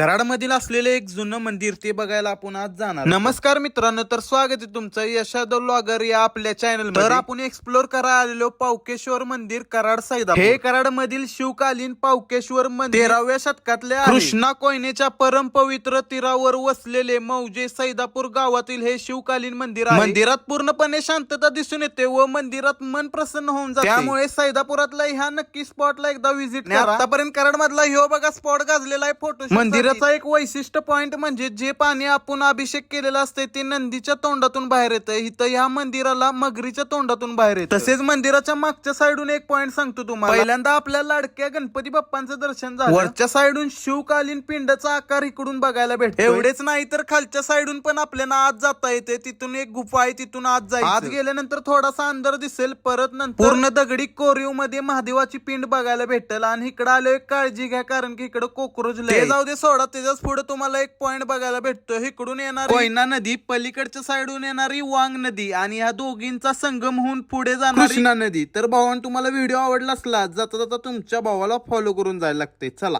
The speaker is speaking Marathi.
कराडमधील असलेले एक जुनं मंदिर ते बघायला आपण आज जाणार नमस्कार मित्रांनो तर स्वागत आहे तुमचं यशाद लॉगर या आपल्या चॅनल तर आपण एक्सप्लोर करा आलेलो पावकेश्वर मंदिर कराड सैदा हे कराड मधील शिवकालीन पावकेश्वर मंदिर तेराव्या शतकातले आहे. कृष्णा कोयनेच्या परम पवित्र तीरावर वसलेले मौजे सैदापूर गावातील हे शिवकालीन मंदिर आहे. मंदिरात पूर्णपणे शांतता दिसून येते व मंदिरात मन प्रसन्न होऊन जाते. त्यामुळे सैदापुरातला ह्या नक्की स्पॉटला एकदा व्हिजिट करा. आतापर्यंत कराड मधला ह्यो बघा स्पॉट गाजलेला आहे फोटो मंदिराचा एक वैशिष्ट्य पॉइंट म्हणजे जे पाणी आपण अभिषेक केलेलं असते ते नंदीच्या तोंडातून बाहेर येतं इथं ह्या मंदिराला मगरीच्या तोंडातून बाहेर येतं तसेच मंदिराच्या मागच्या साईडून एक पॉइंट सांगतो तुम्हाला. पहिल्यांदा आपल्या लाडक्या गणपती बाप्पांचं दर्शन झालं. वरच्या साईडून शिवकालीन पिंडाचा आकार इकडून बघायला भेटतो एवढेच नाही तर खालच्या साईडून पण आपल्याला आत जाता येते तिथून एक गुफा आहे तिथून आत जायचं. आत गेल्यानंतर थोडासा अंदर दिसेल. परत नंतर पूर्ण दगडी कोरीवमध्ये महादेवाची पिंड बघायला भेटेल. आणि इकडे आलो एक काळजी घ्या कारण की इकडे कोकरोच लय जाऊ दे सोडा. त्याच्याच पुढे तुम्हाला एक पॉइंट बघायला भेटतो इकडून येणार कोयना नदी पलीकडच्या साईडून येणारी वांग नदी आणि ह्या दोघींचा संगम होऊन पुढे जाणार कृष्णा नदी. तर भावान तुम्हाला व्हिडिओ आवडला असला जाता जाता तुमच्या भावाला फॉलो करून जायला लागते चला.